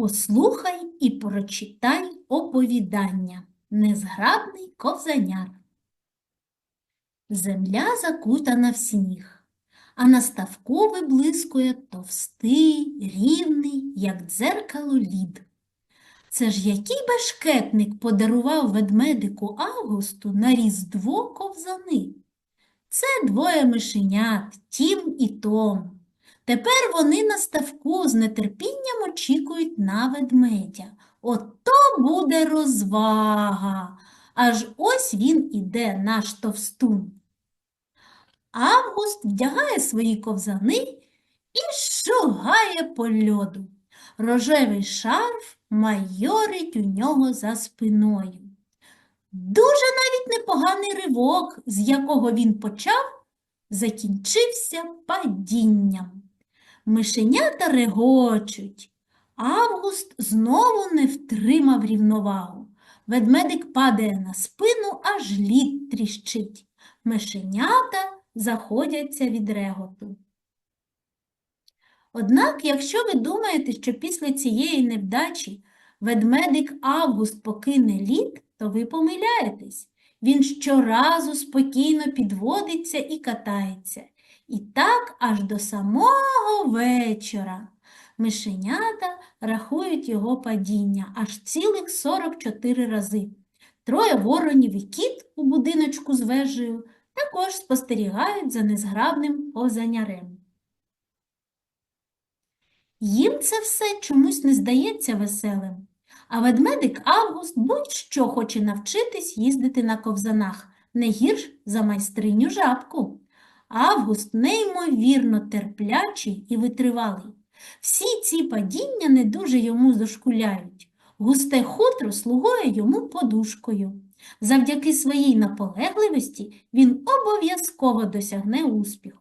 Послухай і прочитай оповідання. Незграбний ковзаняр. Земля закутана в сніг, а на ставку виблискує товстий, рівний, як дзеркало лід. Це ж який бешкетник подарував ведмедику Августу на Різдво ковзани? Це двоє мишенят, Тім і Том. Тепер вони на ставку з нетерпінням очікують на ведмедя. Ото буде розвага. Аж ось він іде, наш товстун. Август вдягає свої ковзани і шугає по льоду. Рожевий шарф майорить у нього за спиною. Дуже навіть непоганий ривок, з якого він почав, закінчився падінням. Мишенята регочуть. Август знову не втримав рівновагу. Ведмедик падає на спину, аж лід тріщить. Мишенята заходяться від реготу. Однак, якщо ви думаєте, що після цієї невдачі ведмедик Август покине лід, то ви помиляєтесь. Він щоразу спокійно підводиться і катається. І так аж до самого вечора. Мишенята рахують його падіння аж цілих 44 рази. Троє воронів і кіт у будиночку з вежею також спостерігають за незграбним озанярем. Їм це все чомусь не здається веселим. А ведмедик Август будь-що хоче навчитись їздити на ковзанах, не гірш за майстриню жабку. Август неймовірно терплячий і витривалий. Всі ці падіння не дуже йому дошкуляють. Густе хутро слугує йому подушкою. Завдяки своїй наполегливості він обов'язково досягне успіху.